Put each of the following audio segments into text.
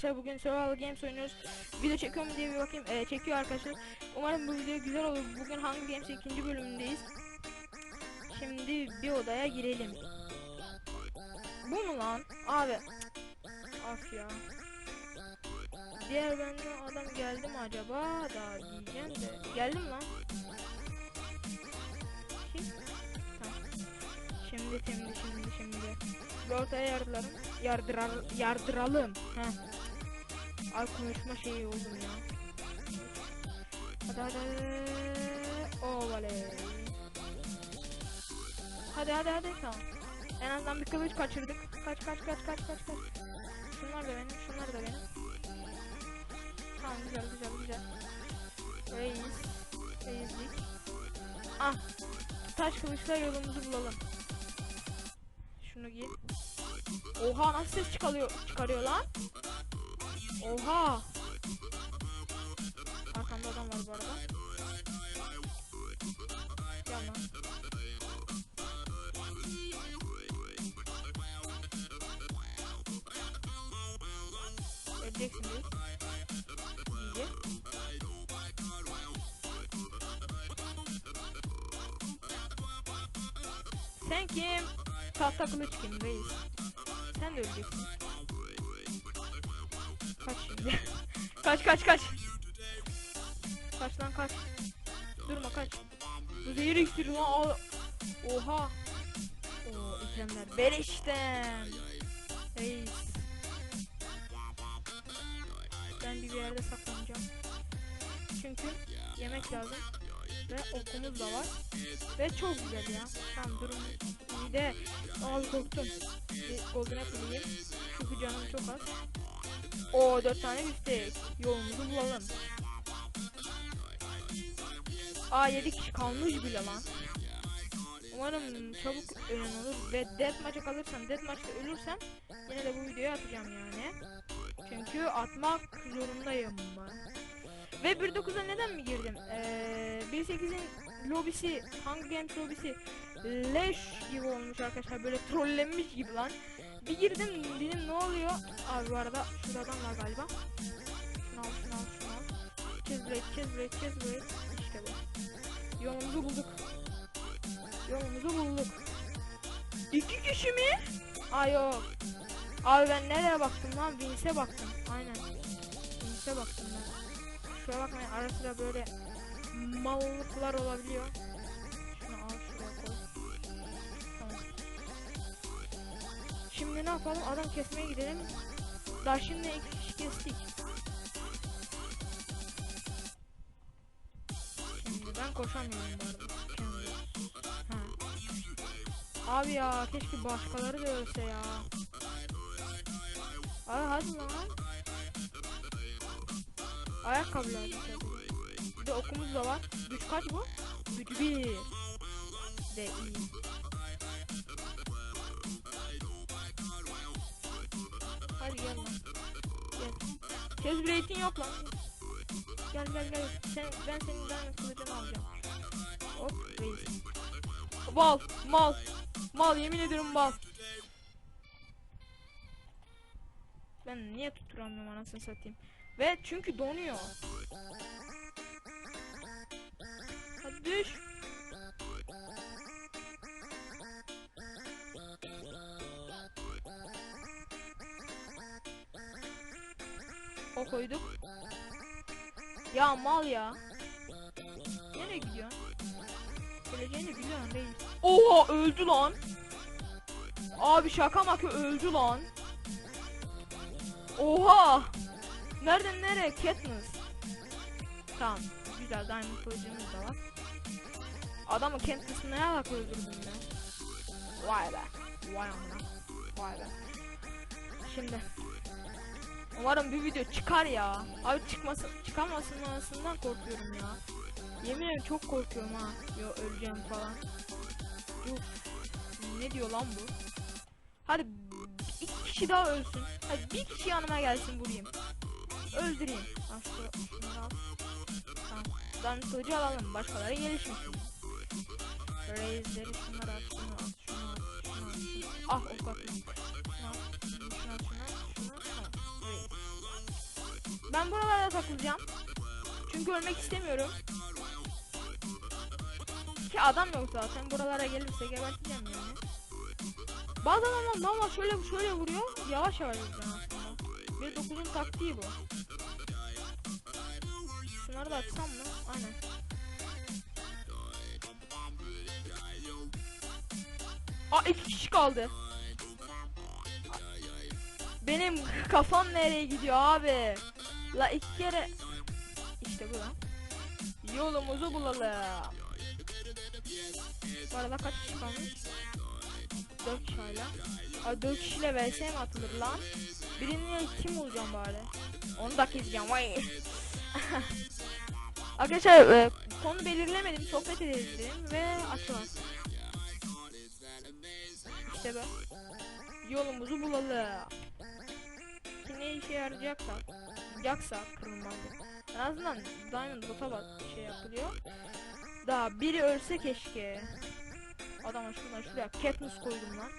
arkadaşlar bugün Survival Games oynuyoruz. Video çekiyor mu diye bir bakayım. Ee, çekiyor arkadaşlar. Umarım bu video güzel olur. Bugün Hunger Games ikinci bölümündeyiz. Şimdi bir odaya girelim. Bu mu lan? Abi. Af ya. Diğer benden adam geldi mi acaba? Daha diyeceğim de. Geldi mi lan? Şimdi şimdi şimdi şimdi. Bir ortaya yardıralım. Yardıral, yardıralım. Heh. Ay konuşma şeyi oldum ya. Hadi hadi hadi. Oley. Hadi hadi hadi tamam. En azından bir kılıç kaçırdık. Kaç kaç kaç kaç kaç kaç. Şunlar da benim, şunlar da benim. Tamam güzel güzel güzel. Reis. Reislik. Ah. Taş kılıçla yolumuzu bulalım. Şunu giy. Oha nasıl ses çıkarıyor çıkarıyor lan? Oha. Arkamda adam var bu arada. Gel. Sen kim? Tahta kılıç kim reis? Sen de öleceksin. Kaç kaç kaç. Kaç lan kaç. Durma kaç. Bu zehir iksiri lan al. Oha. Oo itemler. Beleşten. Reis. Ben bir yerde saklanacağım. Çünkü yemek lazım. Ve okumuz da var. Ve çok güzel ya. Tamam durum iyi de. Abi korktum. Bir golden apple yiyeyim. Çünkü canım çok az. O dört tane biftek. Yolumuzu bulalım. Aa 7 kişi kalmış bile lan. Umarım çabuk ölen olur ve deathmatch'a kalırsam, deathmatch'ta ölürsem yine de bu videoyu atacağım yani. Çünkü atmak zorundayım ben. Ve 1.9'a neden mi girdim? Ee, 1.8'in lobisi, Hunger Games lobisi leş gibi olmuş arkadaşlar. Böyle trollenmiş gibi lan. Bir girdim dedim ne oluyor? Abi bu arada şurada adam var galiba. Şunu al şunu al şunu al. Chest break, chest break, chest break. İşte bu. Yolumuzu bulduk. Yolumuzu bulduk. İki kişi mi? Ay yok. Abi ben nereye baktım lan? Vince'e baktım. Aynen. Vince'e baktım ben. Şuraya bakmayın ara sıra böyle mallıklar olabiliyor. Şimdi ne yapalım? Adam kesmeye gidelim. Şimdi iki kişi kestik. Şimdi ben koşamıyorum. Ha. Abi ya keşke başkaları da ölse ya. Abi hadi lan. Ayakkabılar tabii. Bir de okumuz da var. Güç kaç bu? Güç bir. De iyi. Kes rating yok lan. Gel gel gel. Sen, ben senin ben kılıcını alacağım. Hop reis. Mal mal. Mal yemin ederim mal. Ben niye tutturamıyorum anasını satayım. Ve çünkü donuyor. Hadi düş. Koyduk. Ya mal ya. Nereye gidiyorsun? Geleceğini biliyorsun değil. Oha öldü lan. Abi şaka maka öldü lan. Oha. Nereden nereye? Katniss. Tamam. Güzel diamond kılıcımız da var. Adamı Katniss'ı ne alaka öldürdüm ben? Vay be. Vay amına. Vay be. Şimdi. Umarım bir video çıkar ya. Abi çıkması çıkamasından korkuyorum ya. Yemin ederim çok korkuyorum ha. Yo öleceğim falan. Uf. Ne diyor lan bu? Hadi iki kişi daha ölsün. Hadi bir kişi yanıma gelsin vurayım. Öldüreyim. Al. Tamam. Ben kılıcı alalım. Başkaları gelişmiş. Reisleri şunları al. Şunu al. Şunu. Şunu. Ah ok atayım. Ben buralarda takılacağım. Çünkü ölmek istemiyorum. Ki adam yok zaten. Buralara gelirse geberteceğim yani. Bazen ama normal şöyle şöyle vuruyor. Yavaş yavaş vuruyor aslında. Bir dokuzun taktiği bu. Şunları da açsam mı? Aynen. Aa iki kişi kaldı. Benim kafam nereye gidiyor abi? La iki kere işte bu lan. Yolumuzu bulalım. Bu arada kaç kişi kalmış? 4 kişi hala. Aa 4 kişiyle vs mi atılır lan? Birini kim olacağım bari? Onu da keseceğim vay. Arkadaşlar e, konu belirlemedim sohbet ederiz ve açılar. İşte bu. Yolumuzu bulalım. Ki ne işe yarayacaksa, yacaksa kırılmaz. En azından Diamond bota bak şey yapılıyor. Daha biri ölse keşke. Adama şuradan şuraya Katniss koydum lan.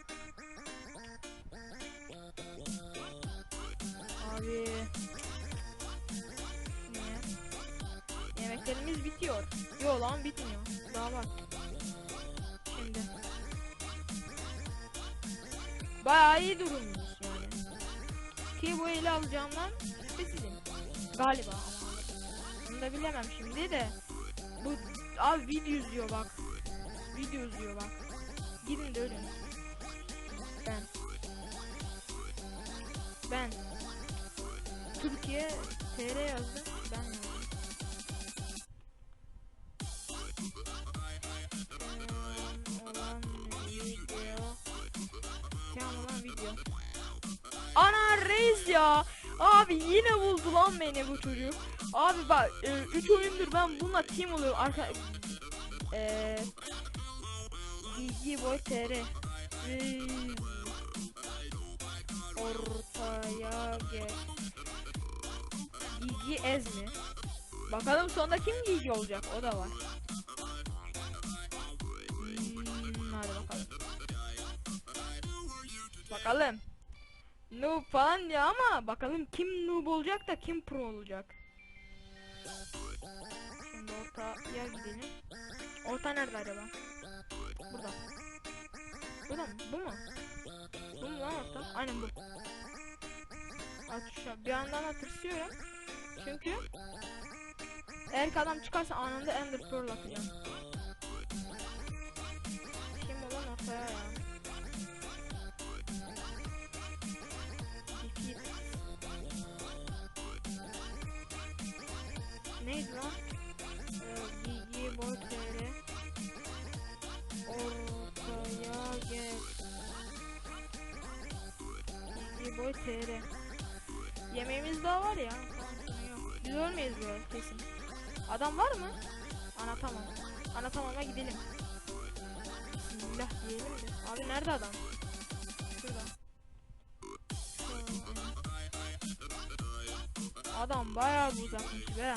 Abi. Niye? Yemeklerimiz bitiyor. Yo lan bitmiyor. Daha var. Şimdi. Bayağı iyi durumumuz Ki bu eli alacağımdan şüphesizim. Galiba ama. Bunu da bilemem şimdi de. Bu abi video izliyor bak. Video izliyor bak. Gidin de ölün. Ben. Ben. Türkiye TR yazdım. Ben yazdım. Abi yine buldu lan beni bu çocuk. Abi bak 3 oyundur ben bununla team oluyorum. Arka eee GG Boy TR Reis. Ortaya gel. GG Ez mi? Bakalım sonunda kim GG olacak o da var. Hmm, hadi bakalım. Bakalım. Noob falan diyor ama bakalım kim noob olacak da kim pro olacak. Şimdi ortaya gidelim. Orta nerede acaba? Burada. Burada mı? Bu mu? Bu mu lan orta? Aynen bu. At şu bir yandan da tırsıyorum. Çünkü eğer adam çıkarsa anında Ender Pearl atacağım. TR Yemeğimiz daha var ya. Biz ölmeyiz böyle kesin Adam var mı? Anlatamam Anlatamam'a gidelim Bismillah diyelim de Abi nerede adam? Şurada. Adam bayağı bir uzakmış be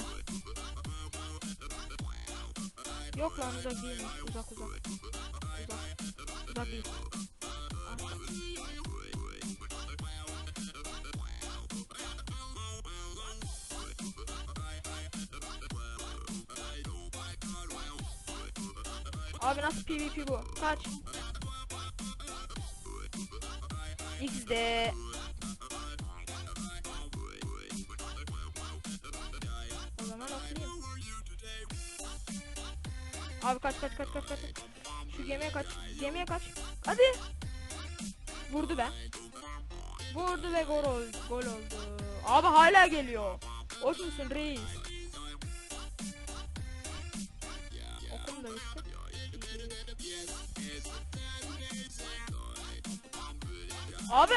Yok lan uzak değilmiş. Uzak uzak. Uzak. Uzak değil. Abi nasıl PvP bu? Kaç? XD. O zaman atayım. Abi kaç kaç kaç kaç kaç. Şu gemiye kaç. Gemiye kaç. Hadi. Vurdu be. Vurdu ve gol oldu. Gol oldu. Abi hala geliyor. Hoş musun reis? Abi.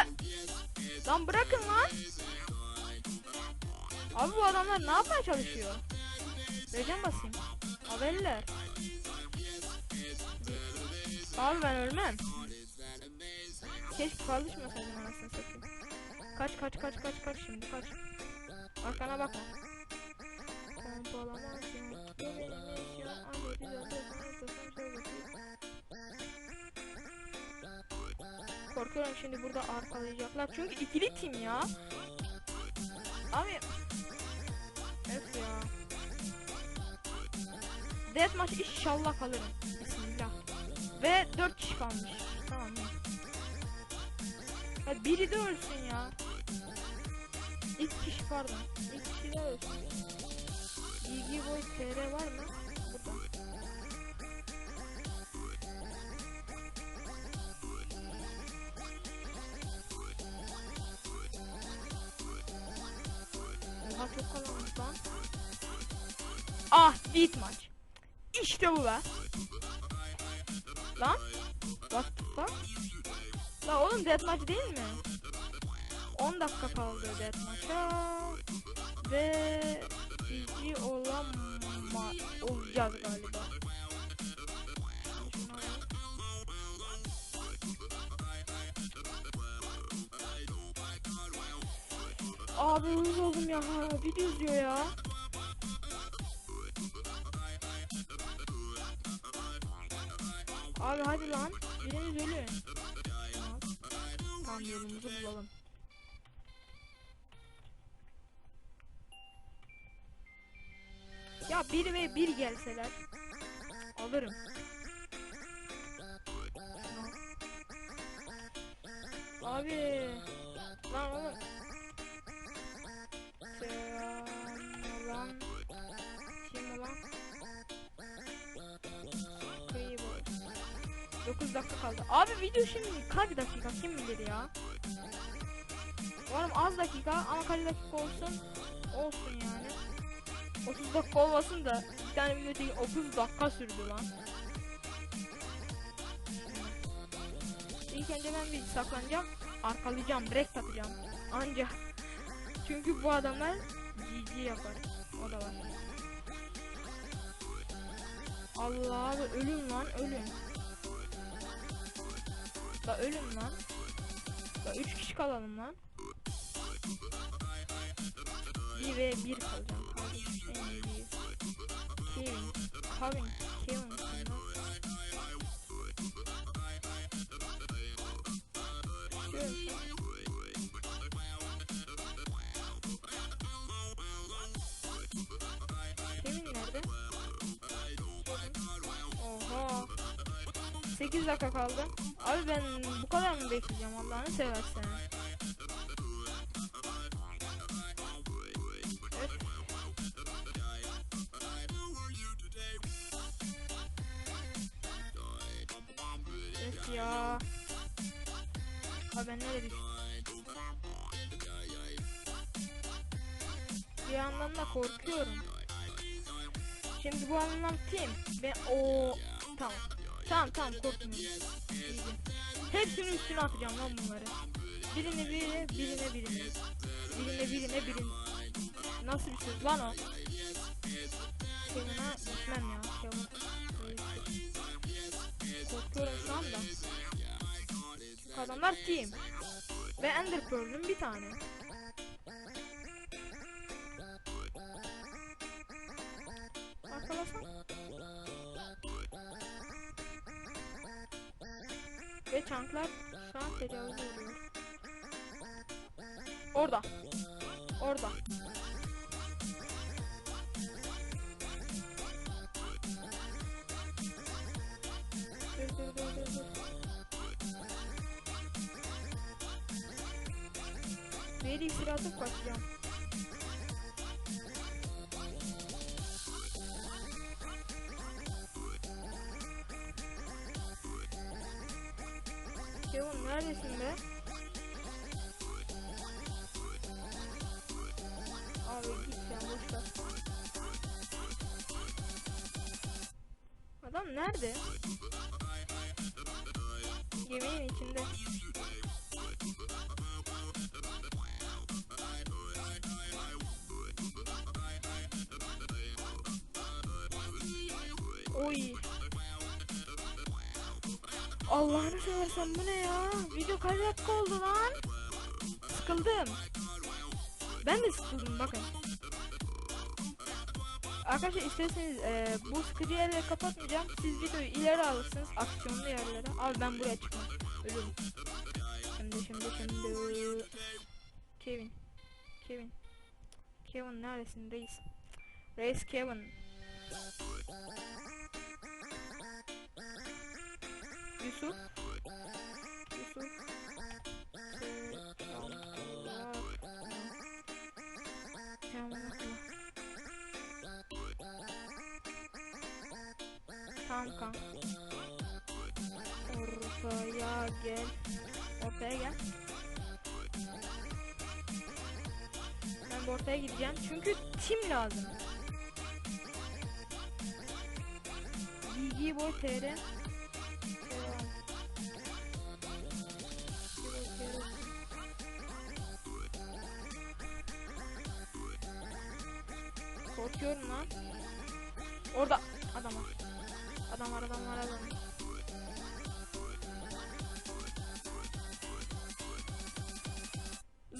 Lan bırakın lan. Abi bu adamlar ne yapmaya çalışıyor? Rejim basayım. Haberler. Abi ben ölmem. Keşke çalışmasaydım anasını. Kaç kaç kaç kaç kaç şimdi kaç. Arkana bakma. muhtemelen şimdi burada arkalayacaklar. Çünkü ikili tim ya. Abi. Evet ya. Death maç inşallah kalırım. Bismillah. Ve 4 kişi kalmış. Tamam. Ya biri de ölsün ya. İlk kişi pardon. İlk kişi de ölsün. Gigi Boy TR var mı? Ah beat maç. İşte bu be. Lan. Bak bak. La oğlum deathmatch değil mi? 10 dakika kaldı deathmatch'a. Ve GG olama olacağız galiba. Abi uyuz oldum ya. Video izliyor ya. Abi hadi lan. Biriniz ölün. Tamam. Tamam yolumuzu bulalım. Ya bir ve bir gelseler alırım. Abi 9 dakika kaldı. Abi video şimdi kaç dakika kim bilir ya? Umarım az dakika ama kaç dakika olsun olsun yani. 30 dakika olmasın da bir tane video çekip 30 dakika sürdü lan. İlk önce ben bir saklanacağım, arkalayacağım, break atacağım. Anca. Çünkü bu adamlar GG yapar. O da var. Allah abi ölün lan ölün. Da ölün lan. Da 3 kişi kalalım lan. 1 ve 1 kalacağım. Kevin. Kevin. Kevin. 8 dakika kaldı. Abi ben bu kadar mı bekleyeceğim Allah'ını seversen. Tamam tamam. İyice. Hepsinin üstüne atacağım lan bunları. Birine birine birine birine. Birine birine birine. Nasıl bir söz lan o? Kevin'a gitmem ya. Kevin. Korkuyorum şu anda. Çünkü adamlar team. Ve Ender Pearl'ün bir tane. Ve çanklar şu an tecavüz ediyor. Orada. Orada. Dur dur dur dur dur. Bir iksir atıp kaçacağım. Adam nerede? Yemeğin içinde. Oy. Allah'ını seversen bu ne ya? Video kaç dakika oldu lan? Sıkıldım. Ben de sıkıldım bakın. Arkadaşlar isterseniz e, bu sıkıcı yerleri kapatmayacağım. Siz videoyu ileri alırsınız aksiyonlu yerlere. Abi ben buraya çıkmam. Ölürüm. Şimdi şimdi şimdi. Kevin. Kevin. Kevin neredesin reis? Reis Kevin. Yusuf. Yusuf. Kanka. Ortaya gel. Ortaya gel. Ben ortaya gideceğim çünkü tim lazım. GG Boy TR.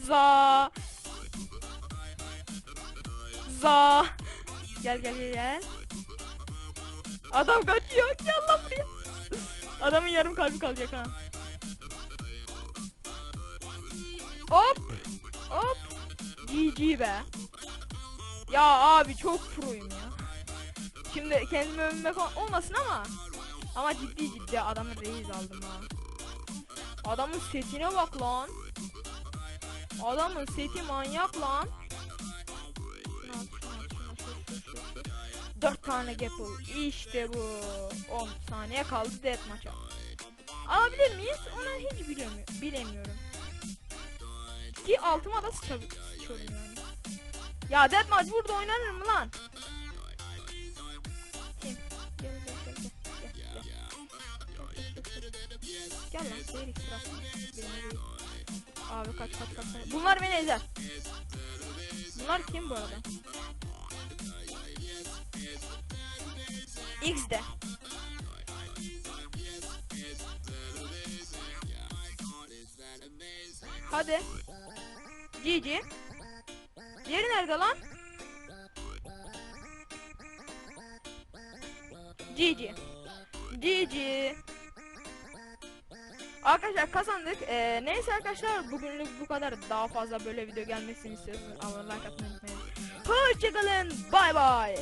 Za. Za. Gel gel gel gel. Adam kaçıyor. Gel lan buraya. Adamın yarım kalbi kalacak ha. Hop. Hop. GG be. Ya abi çok proyum ya. Şimdi kendimi övünmek ol- olmasın ama ama ciddi ciddi adamı reis aldım ha. Adamın setine bak lan. Adamın seti manyak lan. Dört tane gapple. İşte bu. 10 saniye kaldı death maça. Alabilir miyiz? Onu hiç bilemiyorum. Bilemiyorum. Ki altıma da sıçıyorum yani. Ya deathmatch burada oynanır mı lan? Kim? Gel gel gel gel. Gel gel. Gel lan seyir sıra. Abi kaç kaç kaç. kaç. Bunlar beni ezer. Bunlar kim bu arada? X'de. Hadi. GG. Diğeri nerede lan? GG. GG. Arkadaşlar kazandık. Ee, neyse arkadaşlar bugünlük bu kadar. Daha fazla böyle video gelmesini istiyorsanız abone like atmayı unutmayın. Hoşçakalın. Bay bay.